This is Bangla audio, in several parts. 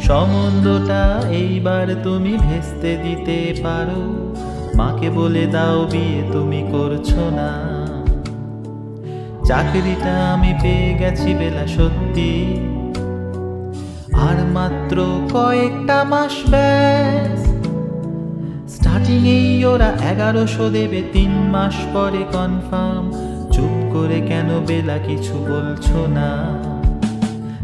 সম্বন্ধটা এইবার তুমি ভেস্তে দিতে পারো। মাকে বলে দাও বিয়ে তুমি করছ না। চাকরিটা আমি পেয়ে গেছি বেলা সত্যি। আর মাত্র কয়েকটা মাস ব্যাস। স্টার্টিং এই ওরা এগারোশো দেবে, তিন মাস পরে কনফার্ম চুপ করে কেন বেলা কিছু বলছো না?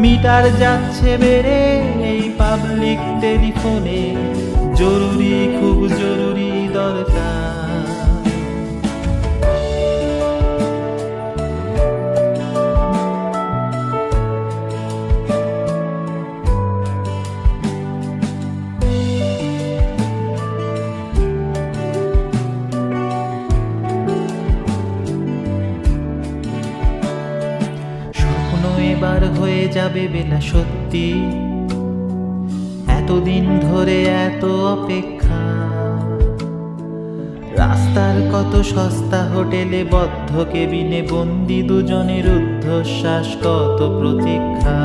মিটার যাচ্ছে বেড়ে এই পাবলিক টেলিফোনে জরুরি এবার হয়ে যাবে বেলা সত্যি। এতদিন ধরে এত অপেক্ষা। রাস্তার কত সস্তা হোটেলে বদ্ধ কেবিনে বন্দি দুজনের উদ্ধশ্বাস, কত প্রতীক্ষা।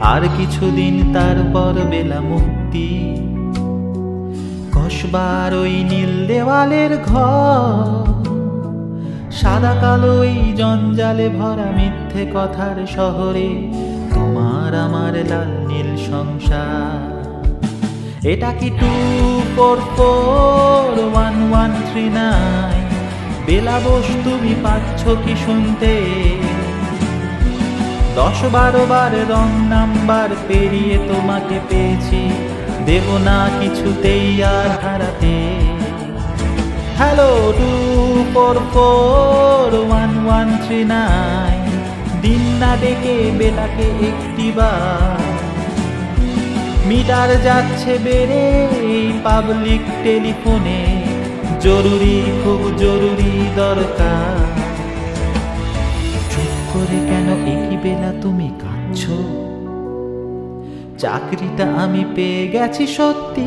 আর কিছুদিন তারপর বেলা মুক্তি। কসবার ওই নীল দেওয়ালের ঘর সাদা কালো এই জঞ্জালে ভরা মিথ্যে কথার শহরে তোমার আমার লাল নীল সংসার। এটা কি two four four one one three nine Bela Bose, তুমি পাচ্ছ কি শুনতে? দশ বারো বার রং নাম্বার পেরিয়ে তোমাকে পেয়েছি। দেব না কিছুতেই আর হারাতে। Hello two four four one one three nine দিন না ডেকে বেলাকে একটি মিটার যাচ্ছে বেড়ে এই পাবলিক টেলিফোনে জরুরি, খুব জরুরি দরকার। চুপ করে কেন একই বেলা তুমি কাঁদছো? চাকরিটা আমি পেয়ে গেছি সত্যি।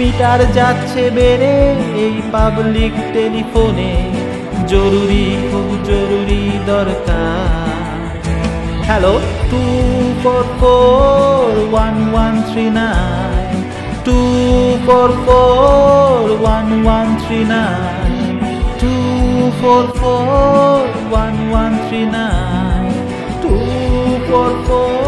মিটার যাচ্ছে বেড়ে, এই পাবলিক টেলিফোনে জরুরি, খুব জরুরি দরকার। Hello two four four one one three nine two four four one one three nine two four four one one three nine two four four